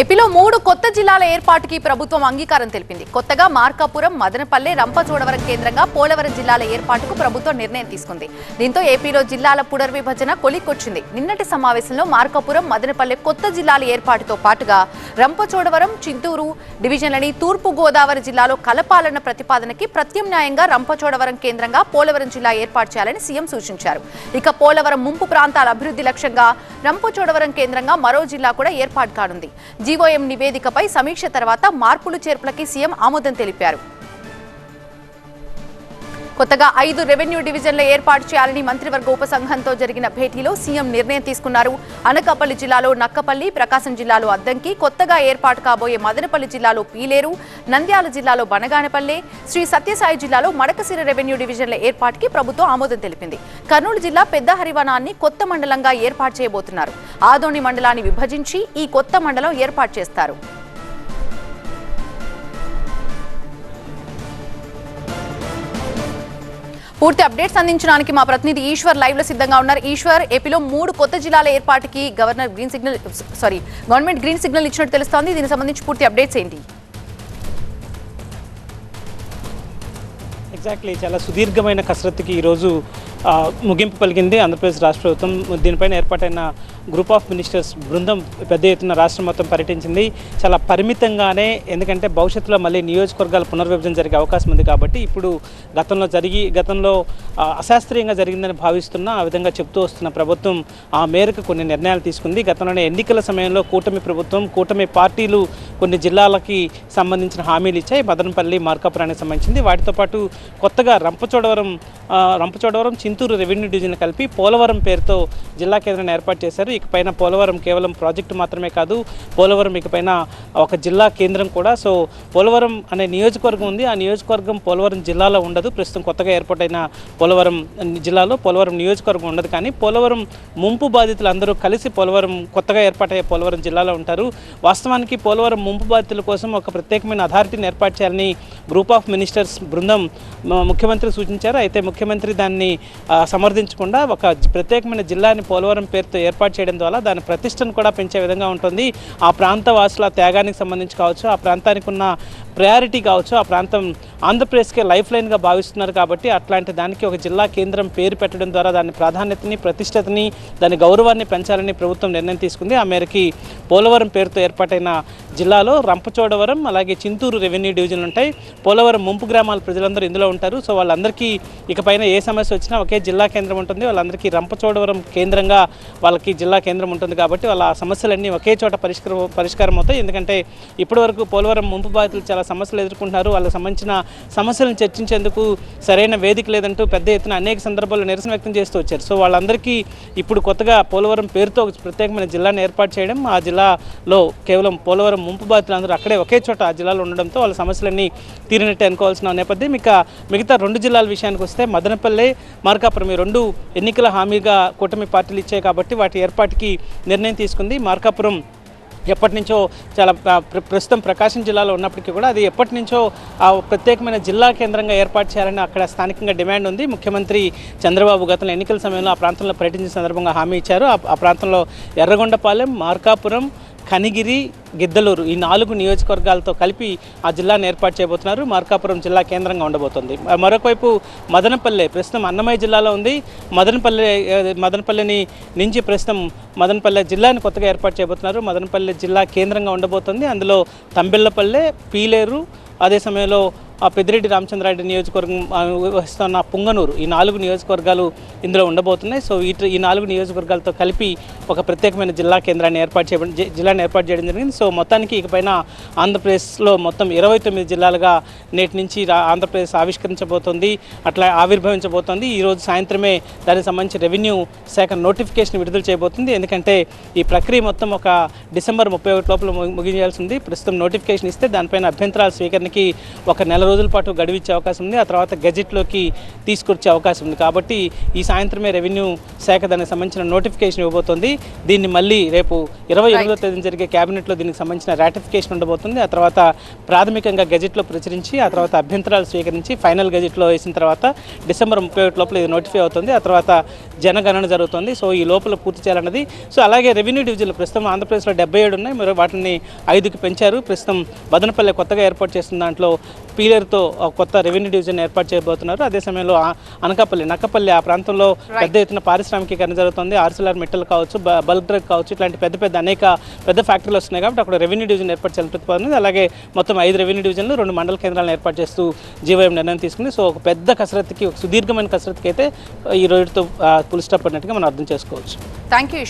ఏపీలో మూడు కొత్త జిల్లాల ఏర్పాటుకి ప్రభుత్వం అంగీకారం తెలిపింది. కొత్తగా మార్కాపురం మదనపల్లె రంపచోడవరం కేంద్రంగా పోలవరం జిల్లాల ఏర్పాటుకు ప్రభుత్వం నిర్ణయం తీసుకుంది. దీంతో ఏపీలో జిల్లాల పునర్విభజన కొలిక్కొచ్చింది. నిన్నటి సమావేశంలో మార్కాపురం మదనపల్లె కొత్త జిల్లాల ఏర్పాటుతో పాటుగా రంపచోడవరం చింతూరు డివిజన్లని తూర్పు గోదావరి జిల్లాలో కలపాలన్న ప్రతిపాదనకి ప్రత్యామ్నాయంగా రంపచోడవరం కేంద్రంగా పోలవరం జిల్లా ఏర్పాటు చేయాలని సీఎం సూచించారు. ఇక పోలవరం ముంపు ప్రాంతాల అభివృద్ధి లక్ష్యంగా రంపచోడవరం కేంద్రంగా మరో జిల్లా కూడా ఏర్పాటు కానుంది. జీవోఎం నివేదికపై సమీక్ష తర్వాత మార్పులు చేర్పులకి సీఎం ఆమోదం తెలిపారు. కొత్తగా ఐదు రెవెన్యూ డివిజన్ల ఏర్పాటు చేయాలని మంత్రివర్గ ఉపసంఘంతో జరిగిన భేటీలో సీఎం నిర్ణయం తీసుకున్నారు. అనకాపల్లి జిల్లాలో నక్కపల్లి ప్రకాశం జిల్లాలో అద్దంకి కొత్తగా ఏర్పాటు కాబోయే మదనపల్లి జిల్లాలో పీలేరు నంద్యాల జిల్లాలో బనగానపల్లె శ్రీ సత్యసాయి జిల్లాలో మడకసిర రెవెన్యూ డివిజన్ల ఏర్పాటుకి ప్రభుత్వం ఆమోదం తెలిపింది. కర్నూలు జిల్లా పెద్ద హరివనాన్ని కొత్త మండలంగా ఏర్పాటు చేయబోతున్నారు. ఆదోని మండలాన్ని విభజించి ఈ కొత్త మండలం ఏర్పాటు చేస్తారు. పూర్తి అప్డేట్స్ అందించడానికి మా ప్రతినిధి ఈశ్వర్ లైవ్లో సిద్ధంగా ఉన్నారు. ఈశ్వర్ ఏపీలో మూడు కొత్త జిల్లాల ఏర్పాటుకి governor green signal sorry government green signal ఇచ్చినట్టు తెలుస్తోంది. దీనికి సంబంధించి పూర్తి అప్డేట్స్ ఏంటి? ఎగ్జాక్ట్లీ చాలా సుదీర్ఘమైన కసరత్తుకి ఈరోజు ముగింపు పలికింది ఆంధ్రప్రదేశ్ రాష్ట్ర ప్రభుత్వం. దీనిపైన ఏర్పాటైన గ్రూప్ ఆఫ్ మినిస్టర్స్ బృందం పెద్ద ఎత్తున రాష్ట్రం మొత్తం పర్యటించింది. చాలా పరిమితంగానే ఎందుకంటే భవిష్యత్తులో మళ్ళీ నియోజకవర్గాల పునర్విభజన జరిగే అవకాశం ఉంది కాబట్టి ఇప్పుడు గతంలో జరిగి గతంలో అశాస్త్రీయంగా జరిగిందని భావిస్తున్న ఆ విధంగా చెప్తూ వస్తున్న ప్రభుత్వం ఆ మేరకు కొన్ని నిర్ణయాలు తీసుకుంది. గతంలోనే ఎన్నికల సమయంలో కూటమి ప్రభుత్వం కూటమి పార్టీలు కొన్ని జిల్లాలకి సంబంధించిన హామీలు ఇచ్చాయి. మదనపల్లి మార్కాపురానికి సంబంధించింది. వాటితో పాటు కొత్తగా రంపచోడవరం రంపచోడవరం చింతూరు రెవెన్యూ డివిజన్ కలిపి పోలవరం పేరుతో జిల్లా కేంద్రాన్ని ఏర్పాటు చేశారు. ఇకపైన పోలవరం కేవలం ప్రాజెక్టు మాత్రమే కాదు పోలవరం ఇకపైన ఒక జిల్లా కేంద్రం కూడా. సో పోలవరం అనే నియోజకవర్గం ఉంది. ఆ నియోజకవర్గం పోలవరం జిల్లాలో ఉండదు. ప్రస్తుతం కొత్తగా ఏర్పాటైన పోలవరం జిల్లాలో పోలవరం నియోజకవర్గం ఉండదు. కానీ పోలవరం ముంపు బాధితులు అందరూ కలిసి పోలవరం కొత్తగా ఏర్పాటయ్యే పోలవరం జిల్లాలో ఉంటారు. వాస్తవానికి పోలవరం ముంపు బాధితుల కోసం ఒక ప్రత్యేకమైన అథారిటీని ఏర్పాటు చేయాలని గ్రూప్ ఆఫ్ మినిస్టర్స్ బృందం ముఖ్యమంత్రి సూచించారు. అయితే ముఖ్యమంత్రి దాన్ని సమర్థించకుండా ఒక ప్రత్యేకమైన జిల్లాని పోలవరం పేరుతో ఏర్పాటు చేయడం ద్వారా దాని ప్రతిష్టను కూడా పెంచే విధంగా ఉంటుంది. ఆ ప్రాంత వాసుల త్యాగానికి సంబంధించి కావచ్చు ఆ ప్రాంతానికి ఉన్న ప్రయారిటీ కావచ్చు ఆ ప్రాంతం ఆంధ్రప్రదేశ్కే లైఫ్ లైన్గా భావిస్తున్నారు కాబట్టి అట్లాంటి దానికి ఒక జిల్లా కేంద్రం పేరు పెట్టడం ద్వారా దాని ప్రాధాన్యతని ప్రతిష్టతని దాని గౌరవాన్ని పెంచాలని ప్రభుత్వం నిర్ణయం తీసుకుంది. ఆ మేరకి పోలవరం పేరుతో ఏర్పాటైన జిల్లాలో రంపచోడవరం అలాగే చింతూరు రెవెన్యూ డివిజన్లు ఉంటాయి. పోలవరం ముంపు గ్రామాల ప్రజలందరూ ఇందులో ఉంటారు. సో వాళ్ళందరికీ ఇకపైన ఏ సమస్య వచ్చినా ఒకే జిల్లా కేంద్రం ఉంటుంది. వాళ్ళందరికీ రంపచోడవరం కేంద్రంగా వాళ్ళకి జిల్లా కేంద్రం ఉంటుంది కాబట్టి వాళ్ళ ఆ సమస్యలన్నీ ఒకే చోట పరిష్కారం పరిష్కారం అవుతాయి. ఎందుకంటే ఇప్పటివరకు పోలవరం ముంపు బాధితులు చాలా సమస్యలు ఎదుర్కొంటున్నారు. వాళ్ళకి సంబంధించిన సమస్యలను చర్చించేందుకు సరైన వేదిక లేదంటూ పెద్ద ఎత్తున అనేక సందర్భాల్లో నిరసన వ్యక్తం చేస్తూ వచ్చారు. సో వాళ్ళందరికీ ఇప్పుడు కొత్తగా పోలవరం పేరుతో ఒక ప్రత్యేకమైన జిల్లాను ఏర్పాటు చేయడం ఆ జిల్లాలో కేవలం పోలవరం ముంపు బాధితులందరూ అక్కడే ఒకే చోట ఆ జిల్లాలో ఉండడంతో వాళ్ళ సమస్యలన్నీ తీరినట్టు అనుకోవాల్సిన నేపథ్యం ఇక మిగతా రెండు జిల్లాల విషయానికి వస్తే మదనపల్లె మార్కాపురం ఈ రెండు ఎన్నికల హామీగా కూటమి పార్టీలు ఇచ్చాయి కాబట్టి వాటి ఏర్పాటుకి నిర్ణయం తీసుకుంది. మార్కాపురం ఎప్పటి నుంచో చాలా ప్ర- ప్రస్తుతం ప్రకాశం జిల్లాలో ఉన్నప్పటికీ కూడా అది ఎప్పటి నుంచో ఆ ప్రత్యేకమైన జిల్లా కేంద్రంగా ఏర్పాటు చేయాలని అక్కడ స్థానికంగా డిమాండ్ ఉంది. ముఖ్యమంత్రి చంద్రబాబు గతంలో ఎన్నికల సమయంలో ఆ ప్రాంతంలో పర్యటించిన సందర్భంగా హామీ ఇచ్చారు. ఆ ప్రాంతంలో ఎర్రగొండపాలెం మార్కాపురం కనిగిరి గిద్దలూరు ఈ నాలుగు నియోజకవర్గాలతో కలిపి ఆ జిల్లాను ఏర్పాటు చేయబోతున్నారు. మార్కాపురం జిల్లా కేంద్రంగా ఉండబోతుంది. మరొకవైపు మదనపల్లె ప్రస్తుతం అన్నమయ్య జిల్లాలో ఉంది. మదనపల్లె మదనపల్లెని నుంచి ప్రస్తుతం మదనపల్లె జిల్లాను కొత్తగా ఏర్పాటు చేయబోతున్నారు. మదనపల్లె జిల్లా కేంద్రంగా ఉండబోతుంది. అందులో తంబెల్లపల్లె పీలేరు అదే సమయంలో పెద్దిరెడ్డి రామచంద్రారెడ్డి నియోజకవర్గం వహిస్తున్న వస్తున్న పుంగనూరు ఈ నాలుగు నియోజకవర్గాలు ఇందులో ఉండబోతున్నాయి. సో ఈ ఈ నాలుగు నియోజకవర్గాలతో కలిపి ఒక ప్రత్యేకమైన జిల్లా కేంద్రాన్ని ఏర్పాటు చేయడం జిల్లాను ఏర్పాటు చేయడం జరిగింది. సో మొత్తానికి ఇకపైన ఆంధ్రప్రదేశ్లో మొత్తం ఇరవై తొమ్మిది జిల్లాలుగా నేటి నుంచి ఆంధ్రప్రదేశ్ ఆవిష్కరించబోతోంది అట్లా ఆవిర్భవించబోతోంది. ఈరోజు సాయంత్రమే దానికి సంబంధించి రెవెన్యూ శాఖ నోటిఫికేషన్ విడుదల చేయబోతుంది. ఎందుకంటే ఈ ప్రక్రియ మొత్తం ఒక డిసెంబర్ ముప్పై ఒకటి లోపల ముగించాల్సింది ప్రస్తుతం నోటిఫికేషన్ ఇస్తే దానిపైన అభ్యంతరాల స్వీకరణకి ఒక నెల రోజుల పాటు గడువు ఇచ్చే అవకాశం ఉంది. ఆ తర్వాత గెజెట్లోకి తీసుకొచ్చే అవకాశం ఉంది. కాబట్టి ఈ సాయంత్రమే రెవెన్యూ శాఖ దానికి సంబంధించిన నోటిఫికేషన్ ఇవ్వబోతోంది. దీన్ని మళ్ళీ రేపు ఇరవై ఎనిమిదో తేదీన జరిగే క్యాబినెట్లో దీనికి సంబంధించిన రాటిఫికేషన్ ఉండబోతుంది. ఆ తర్వాత ప్రాథమికంగా గెజెట్లో ప్రచురించి ఆ తర్వాత అభ్యంతరాలు స్వీకరించి ఫైనల్ గెజెట్లో వేసిన తర్వాత డిసెంబర్ ముప్పై ఒకటి లోపల ఇది నోటిఫై అవుతుంది. ఆ తర్వాత జనగణన జరుగుతుంది. సో ఈ లోపల పూర్తి చేయాలన్నది. సో అలాగే రెవెన్యూ డివిజన్లు ప్రస్తుతం ఆంధ్రప్రదేశ్లో డెబ్బై ఏడు ఉన్నాయి. మరి వాటిని ఐదుకి పెంచారు. ప్రస్తుతం బదనపల్లె కొత్తగా ఏర్పాటు చేస్తున్న దాంట్లో పీలర్తో కొత్త రెవెన్యూ డివిజన్ ఏర్పాటు చేయబోతున్నారు. అదే సమయంలో అనకాపల్లి నక్కపల్లి ఆ ప్రాంతంలో పెద్ద ఎత్తున పారిశ్రామికీకరణ జరుగుతుంది. ఆర్సిలార్ మెటల్ కావచ్చు బల్క్ డ్రగ్ కావచ్చు ఇట్లాంటి పెద్ద పెద్ద అనేక పెద్ద ఫ్యాక్టరీలు వస్తున్నాయి కాబట్టి అక్కడ రెవెన్యూ డివిజన్ ఏర్పాటు చేయాలని ప్రతిపాదన అలాగే మొత్తం ఐదు రెవెన్యూ డివిజన్లు రెండు మండల కేంద్రాలను ఏర్పాటు చేస్తూ జీవోఎం నిర్ణయం తీసుకుంది. సో ఒక పెద్ద కసరత్తుకి ఒక సుదీర్ఘమైన కసరత్తుకి అయితే ఈ రోజుతో ఫుల్ స్టాప్ అన్నట్టుగా మనం అర్థం చేసుకోవచ్చు. Thank you.